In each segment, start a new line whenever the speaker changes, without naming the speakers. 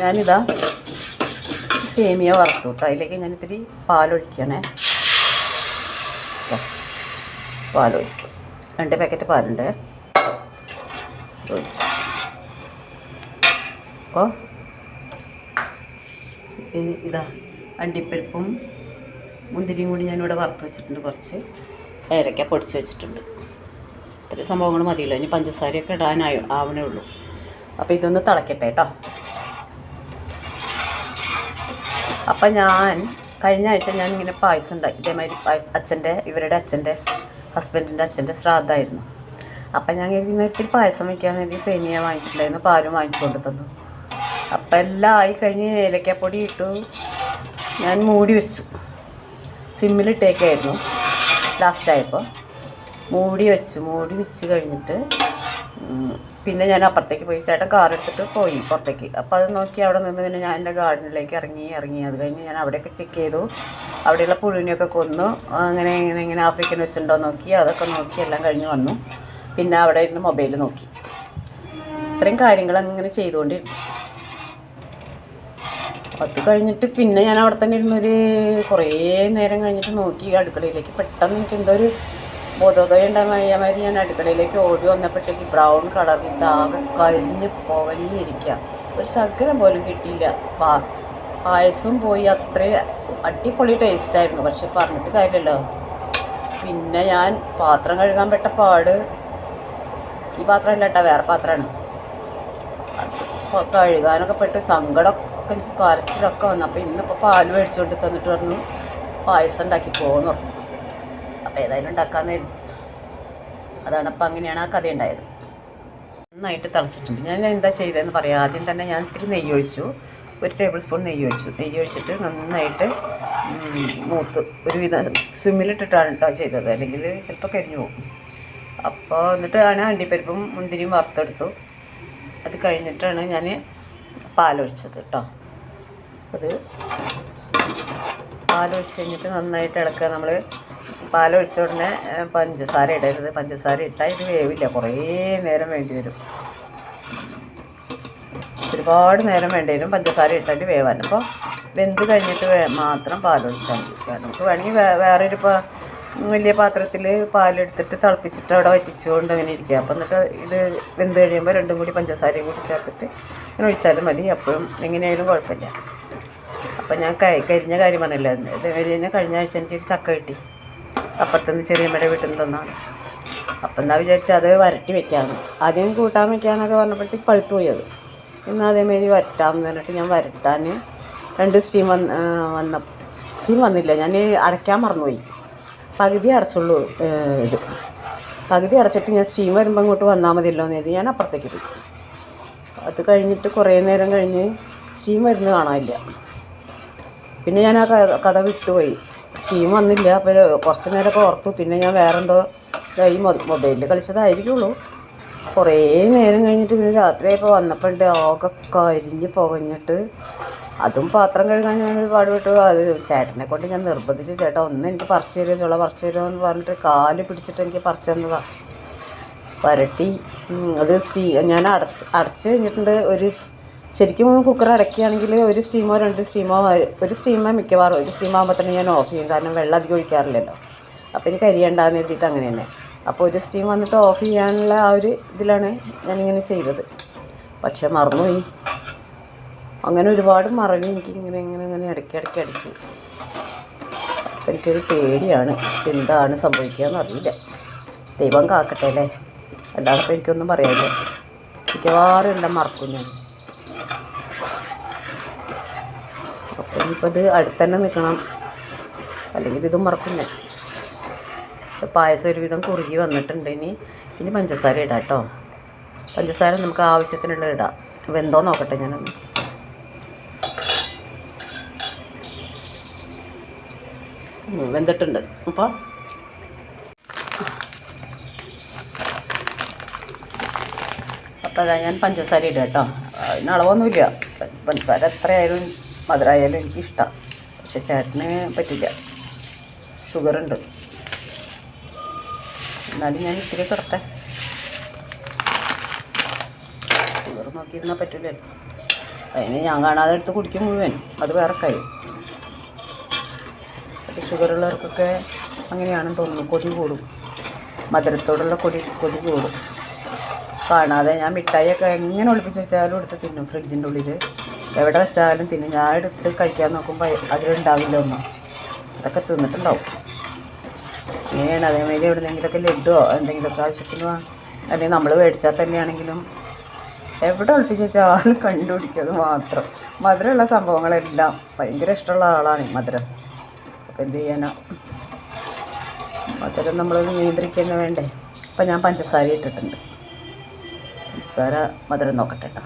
ഞാനിതാ സേമിയ വറുത്തു കേട്ടോ. അതിലേക്ക് ഞാൻ ഇത്തിരി പാലൊഴിക്കണേ പാലൊഴിച്ചു. രണ്ട് പാക്കറ്റ് പാലുണ്ട്. ഒഴിച്ചു. അപ്പോൾ ഇതാ അണ്ടിപ്പരിപ്പും മുന്തിരിയും കൂടി ഞാനിവിടെ വറുത്ത് വെച്ചിട്ടുണ്ട് കുറച്ച്. ഏലക്ക പൊടിച്ച് വെച്ചിട്ടുണ്ട്. ഇത്രയും സംഭവങ്ങൾ മതിയല്ലോ. ഇനി പഞ്ചസാരയൊക്കെ ഇടാനായി ആവണേ ഉള്ളൂ. അപ്പോൾ ഇതൊന്ന് തിളക്കട്ടെ കേട്ടോ. അപ്പം ഞാൻ കഴിഞ്ഞ ആഴ്ച ഞാൻ ഇങ്ങനെ പായസം ഉണ്ടാക്കി. ഇതേമാതിരി പായസം അച്ഛന്റെ ഇവരുടെ അച്ഛന്റെ ഹസ്ബൻഡിന്റെ അച്ഛന്റെ ശ്രാദ്ധമായിരുന്നു അപ്പം ഞാൻ കരുതി നേരത്തിൽ പായസം വയ്ക്കാൻ വേണ്ടി സേമിയ വാങ്ങിച്ചിട്ടുണ്ടായിരുന്നു. പാലും വാങ്ങിച്ചു കൊണ്ടു തന്നു. അപ്പം എല്ലാം ആയി കഴിഞ്ഞ് ഏലക്കപ്പൊടി ഇട്ടു. ഞാൻ മൂടി വെച്ചു. സിമ്മിലിട്ടേക്കായിരുന്നു ലാസ്റ്റായപ്പോൾ മൂടി വെച്ചു മൂടി വെച്ച് കഴിഞ്ഞിട്ട് പിന്നെ ഞാൻ അപ്പുറത്തേക്ക് പോയി ചേട്ടൻ കാർ എടുത്തിട്ട് പോയി പുറത്തേക്ക്. അപ്പോൾ അത് നോക്കി അവിടെ നിന്ന് പിന്നെ ഞാൻ എന്റെ ഗാർഡനിലേക്ക് ഇറങ്ങി ഇറങ്ങി. അത് കഴിഞ്ഞ് ഞാൻ അവിടെയൊക്കെ ചെക്ക് ചെയ്തു. അവിടെയുള്ള പുഴുവിനെയൊക്കെ കൊന്നു. അങ്ങനെ ഇങ്ങനെ ഇങ്ങനെ ആഫ്രിക്കൻ വെച്ചിട്ടുണ്ടോ നോക്കി. അതൊക്കെ നോക്കി എല്ലാം കഴിഞ്ഞ് വന്നു. പിന്നെ അവിടെ ഇരുന്ന് മൊബൈൽ നോക്കി. ഇത്രയും കാര്യങ്ങൾ അങ്ങനെ ചെയ്തുകൊണ്ടിരുന്നു. അത് കഴിഞ്ഞിട്ട് പിന്നെ ഞാൻ അവിടെ തന്നെ ഇരുന്നൊരു കുറേ നേരം കഴിഞ്ഞിട്ട് നോക്കി അടുക്കളയിലേക്ക്. പെട്ടെന്ന് എനിക്ക് എന്തോ ഒരു മാതിരി ഞാൻ അടുക്കളയിലേക്ക് ഓടി വന്നപ്പോഴത്തേക്ക് ബ്രൗൺ കളറിൽ ആകെ കരിഞ്ഞ് പുകഞ്ഞിരിക്കുക. ഒരു ശകലം പോലും കിട്ടിയില്ല. പാ പായസവും പോയി അത്രയും അടിപൊളി ടേസ്റ്റായിരുന്നു പക്ഷെ പറഞ്ഞിട്ട് കാര്യമല്ലോ പിന്നെ ഞാൻ പാത്രം കഴുകാൻ പെട്ട പാട്. ഈ പാത്രമല്ല കേട്ടോ വേറെ പാത്രമാണ്. കഴുകാനൊക്കെ പെട്ട് സങ്കടമൊക്കെ എനിക്ക് കരച്ചിലൊക്കെ വന്നു. അപ്പോൾ ഇന്നിപ്പോൾ പാൽ മേടിച്ചുകൊണ്ട് തന്നിട്ട് പറഞ്ഞു പായസം ഉണ്ടാക്കി പോകുന്നു അപ്പോൾ ഏതായാലും ഉണ്ടാക്കാമെന്നായിരുന്നു അതാണ് അപ്പോൾ അങ്ങനെയാണ് ആ കഥ ഉണ്ടായത്. നന്നായിട്ട് തിളച്ചിട്ടുണ്ട്. ഞാൻ എന്താ ചെയ്തതെന്ന് പറയാം. ആദ്യം തന്നെ ഞാൻ ഇത്തിരി നെയ്യ് ഒഴിച്ചു. ഒരു ടേബിൾ സ്പൂൺ നെയ്യ് ഒഴിച്ചു. നെയ്യ് ഒഴിച്ചിട്ട് നന്നായിട്ട് മൂത്ത് ഒരുവിധം സ്വിമ്മിലിട്ടിട്ടാണ് കേട്ടോ ചെയ്തത്. അല്ലെങ്കിൽ ചിലപ്പോൾ കരിഞ്ഞു പോകും. അപ്പോൾ എന്നിട്ട് ആണ് അണ്ടിപ്പരിപ്പും മുന്തിരിയും വറുത്തെടുത്തു. അത് കഴിഞ്ഞിട്ടാണ് ഞാൻ പാലൊഴിച്ചത് കേട്ടോ അത് പാലൊഴിച്ച് കഴിഞ്ഞിട്ട് നന്നായിട്ട് ഇളക്കുക. നമ്മൾ പാലൊഴിച്ച ഉടനെ പഞ്ചസാര ഇടരുത്. പഞ്ചസാര ഇട്ടാൽ ഇത് വേവില്ല. കുറേ നേരം വേണ്ടി വരും. ഒരുപാട് നേരം വേണ്ടി വരും പഞ്ചസാര ഇട്ടിട്ട് വേവാൻ. അപ്പോൾ വെന്ത് കഴിഞ്ഞിട്ട് മാത്രം പാലൊഴിച്ചാൽ മതി. നമുക്ക് വേണമെങ്കിൽ വേറൊരു പാ വലിയ പാത്രത്തിൽ പാലെടുത്തിട്ട് തിളപ്പിച്ചിട്ട് അവിടെ വറ്റിച്ചുകൊണ്ട് അങ്ങനെ ഇരിക്കുക. അപ്പം എന്നിട്ട് ഇത് വെന്ത് കഴിയുമ്പോൾ രണ്ടും കൂടി പഞ്ചസാരയും കൂടി ചേർത്തിട്ട് ഇങ്ങനെ ഒഴിച്ചാലും മതി. അപ്പോഴും എങ്ങനെയായാലും കുഴപ്പമില്ല. അപ്പം ഞാൻ കരി കരിഞ്ഞ കാര്യം പറഞ്ഞില്ല? ഇത് കഴിഞ്ഞ കഴിഞ്ഞ ആഴ്ച എനിക്കൊരു ചക്ക കിട്ടി. അപ്പുറത്തുനിന്ന് ചെറിയമ്മയുടെ വീട്ടിൽ നിന്ന് തന്നാണ് അപ്പം എന്താ വിചാരിച്ചത് അത് വരട്ടി വെക്കാമെന്ന് ആദ്യം കൂട്ടാൻ വെക്കാന്നൊക്കെ പറഞ്ഞപ്പോഴത്തേക്ക് പഴുത്തു പോയി അത്. അതേമാതിരി വരട്ടാമെന്ന് പറഞ്ഞിട്ട് ഞാൻ വരട്ടാൻ രണ്ട് സ്റ്റീം വന്ന് വന്ന സ്റ്റീം വന്നില്ല. ഞാൻ അടയ്ക്കാൻ മറന്നുപോയി. പകുതി അടച്ചുള്ളൂ ഇത്. പകുതി അടച്ചിട്ട് ഞാൻ സ്റ്റീം വരുമ്പോൾ ഇങ്ങോട്ട് വന്നാൽ മതിയല്ലോ എന്ന് ഞാൻ അപ്പുറത്തേക്ക് ഇട്ടു അത് കഴിഞ്ഞിട്ട് കുറേ നേരം കഴിഞ്ഞ് സ്റ്റീം വരുന്നത് കാണാനില്ല. പിന്നെ ഞാൻ ആ കഥ വിട്ടുപോയി. സ്റ്റീം വന്നില്ല. അപ്പോൾ കുറച്ച് നേരമൊക്കെ ഓർത്തു. പിന്നെ ഞാൻ വേറെന്തോ ഈ മൊബൈലിൽ കളിച്ചതായിരിക്കുള്ളൂ. കുറേ നേരം കഴിഞ്ഞിട്ട് പിന്നെ രാത്രിയായപ്പോൾ വന്നപ്പോൾ ഉണ്ട് ആകെ കരിഞ്ഞ് പുകഞ്ഞിട്ട് അതും പാത്രം കഴുകാൻ ഞാൻ ഒരുപാട് വിട്ടു. അത് ചേട്ടനെ കൊണ്ട് ഞാൻ നിർബന്ധിച്ച്. ചേട്ടാ ഒന്ന് എനിക്ക് പറിച്ചു തരുമോ? ചുള പറിച്ചു തരുമോ എന്ന് പറഞ്ഞിട്ട് കാൽ പിടിച്ചിട്ട് എനിക്ക് പറിച്ചു തന്നതാണ് പരട്ടി. അത് സ്റ്റീ ഞാൻ അടച്ച് അടച്ച് കഴിഞ്ഞിട്ടുണ്ട് ഒരു ശരിക്കും കുക്കർ അടയ്ക്കുകയാണെങ്കിൽ ഒരു സ്റ്റീമോ രണ്ട് സ്റ്റീമോ ഒരു സ്റ്റീമേ മിക്കവാറും ഒരു സ്റ്റീമാകുമ്പോൾ തന്നെ ഞാൻ ഓഫ് ചെയ്യും. കാരണം വെള്ളം അധികം ഒഴിക്കാറില്ലല്ലോ. അപ്പോൾ ഇനി കരിയണ്ടാന്ന് എഴുതിയിട്ട് അങ്ങനെ തന്നെ. അപ്പോൾ ഒരു സ്റ്റീം വന്നിട്ട് ഓഫ് ചെയ്യാനുള്ള ആ ഒരു ഇതിലാണ് ഞാനിങ്ങനെ ചെയ്തത്. പക്ഷേ മറന്നുപോയി. അങ്ങനെ ഒരുപാട് മറവി എനിക്ക് ഇങ്ങനെ ഇങ്ങനെ ഇങ്ങനെ ഇടയ്ക്ക് ഇടയ്ക്ക് ഇടയ്ക്ക്. അപ്പം എനിക്കൊരു പേടിയാണ്. എന്താണ് സംഭവിക്കുക എന്നറിയില്ല ദൈവം കാക്കട്ടെ അല്ലേ? അല്ലാതെ എനിക്കൊന്നും പറയാനില്ല. മിക്കവാറും എല്ലാം മറക്കും ഞാൻ. ഇനിയിപ്പോൾ ഇത് അടുത്തന്നെ നിൽക്കണം അല്ലെങ്കിൽ ഇതും ഇപ്പൊ പായസം ഒരുവിധം കുറുകി വന്നിട്ടുണ്ട്. ഇനി ഇനി പഞ്ചസാര ഇടാം കേട്ടോ. പഞ്ചസാര നമുക്ക് ആവശ്യത്തിനുള്ള ഇടാം. വെന്തോ നോക്കട്ടെ ഞാനൊന്ന്. വെന്തിട്ടുണ്ട്. അപ്പോൾ അപ്പോൾ അതാ ഞാൻ പഞ്ചസാര ഇടാം കേട്ടോ. അതിന് അളവൊന്നുമില്ല. പഞ്ചസാര എത്രയായാലും മധുരമായാലും എനിക്കിഷ്ടം. പക്ഷെ ചേട്ടന് പറ്റില്ല. ഷുഗറുണ്ട്. എന്നാലും ഞാൻ ഇത്തിരി കിടട്ടെ ഷുഗർ നോക്കിയിരുന്നാൽ പറ്റില്ല അതിന് ഞാൻ കാണാതെ എടുത്ത് കുടിക്കും മുഴുവൻ. അത് വേറെ കാര്യം. ഷുഗറുള്ളവർക്കൊക്കെ അങ്ങനെയാണെന്ന് തോന്നുന്നു. കൊതി കൂടും. മധുരത്തോടുള്ള കൊടി കൊതി കൂടും. കാണാതെ ഞാൻ മിഠായിയൊക്കെ എങ്ങനെ ഒളിപ്പിച്ച് വെച്ചാലും എടുത്ത് തിന്നും ഫ്രിഡ്ജിന്റെ ഉള്ളിൽ എവിടെ വെച്ചാലും തിന്നും. ഞാൻ എടുത്ത് കഴിക്കാൻ നോക്കുമ്പോൾ അതിലുണ്ടാവില്ല ഒന്നും. അതൊക്കെ തിന്നിട്ടുണ്ടാവും. ഇങ്ങനെയാണ്. അതേമാതിരി എവിടെന്നെങ്കിലൊക്കെ ലഡുവോ എന്തെങ്കിലുമൊക്കെ ആവശ്യത്തിന് അല്ലെങ്കിൽ നമ്മൾ മേടിച്ചാൽ തന്നെയാണെങ്കിലും എവിടെ ഒളിപ്പിച്ച് വെച്ചാലും കണ്ടുപിടിക്കുന്നത് മാത്രം. മധുരമുള്ള സംഭവങ്ങളെല്ലാം ഭയങ്കര ഇഷ്ടമുള്ള ആളാണ് മധുരം. അപ്പോൾ എന്ത് ചെയ്യാനാ? മധുരം നമ്മൾ നിയന്ത്രിക്കുക വേണ്ടേ? അപ്പം ഞാൻ പഞ്ചസാര ഇട്ടിട്ടുണ്ട്. പഞ്ചസാര മധുരം നോക്കട്ടെ കേട്ടോ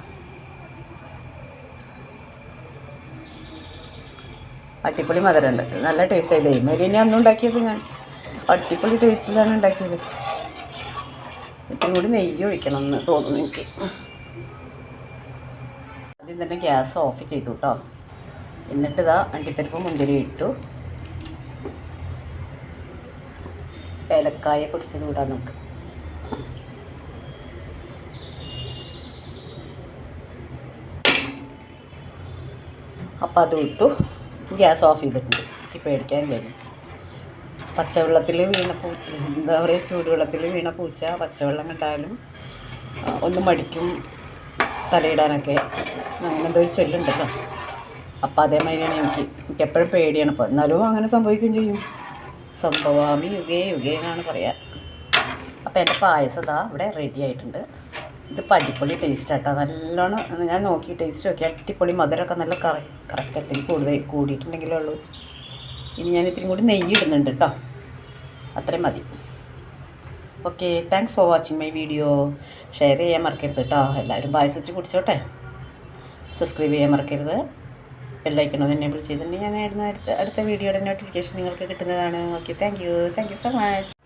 അടിപൊളി മധുരമുണ്ട്. നല്ല ടേസ്റ്റ് ദൈമരിനെ മെരീനെ അന്ന് ഉണ്ടാക്കിയത് ഞാൻ. അട്ടിപ്പൊളി ടേസ്റ്റിലാണ് ഉണ്ടാക്കിയത്. ഇത്തിരി കൂടി നെയ്യ് ഒഴിക്കണം എന്ന് തോന്നുന്നു എനിക്ക്. ആദ്യം തന്നെ ഗ്യാസ് ഓഫ് ചെയ്തു കേട്ടോ എന്നിട്ട് ഇതാ അണ്ടിപ്പരിപ്പ് മുന്തിരി ഇട്ടു. ഏലക്കായ പൊടിച്ചത് വിടാം നമുക്ക്. അപ്പോൾ അത് ഇട്ടു. ഗ്യാസ് ഓഫ് ചെയ്തിട്ടുണ്ട്. എനിക്ക് പേടിക്കാൻ കഴിഞ്ഞു പച്ചവെള്ളത്തിൽ വീണ പൂ എന്താ പറയുക ചൂടുവെള്ളത്തിൽ വീണ പൂച്ച പച്ചവെള്ളം കണ്ടാലും ഒന്ന് മടിക്കും തലയിടാനൊക്കെ. അങ്ങനെ എന്തോ ഒരു ചൊല്ലുണ്ടല്ലോ. അപ്പോൾ അതേമാതിരിയാണ് എനിക്ക്. എനിക്ക് എപ്പോഴും പേടിയാണ്. ഇപ്പോൾ എന്നാലും അങ്ങനെ സംഭവിക്കുകയും ചെയ്യും. സംഭവാമി യുഗേ യുഗേ എന്നാണ് പറയുക അപ്പോൾ എന്റെ പായസം ഇതാ ഇവിടെ റെഡി ആയിട്ടുണ്ട്. ഇത് അടിപൊളി ടേസ്റ്റ് ആട്ടോ. നല്ലോണം ഞാൻ നോക്കി ടേസ്റ്റ് നോക്കി. അടിപൊളി മധുരമൊക്കെ നല്ല കറ കറക്റ്റ് എത്തിരി കൂടുതൽ കൂടിയിട്ടുണ്ടെങ്കിലേ ഉള്ളൂ. ഇനി ഞാൻ ഇത്തിരി കൂടി നെയ്യ് ഇടുന്നുണ്ട് കേട്ടോ അത്രയും മതി. Okay thanks for watching my video share ചെയ്യാൻ മറക്കരുത് കേട്ടോ എല്ലാവരും പായസത്തിൽ കുടിച്ചോട്ടെ. സബ്സ്ക്രൈബ് ചെയ്യാൻ മറക്കരുത്. ബെല്ലൈക്കണം വിളിച്ച് ചെയ്തിട്ടുണ്ടെങ്കിൽ ഞാൻ അടുത്ത അടുത്ത വീഡിയോയുടെ നോട്ടിഫിക്കേഷൻ നിങ്ങൾക്ക് കിട്ടുന്നതാണ്. Okay thank you thank you so much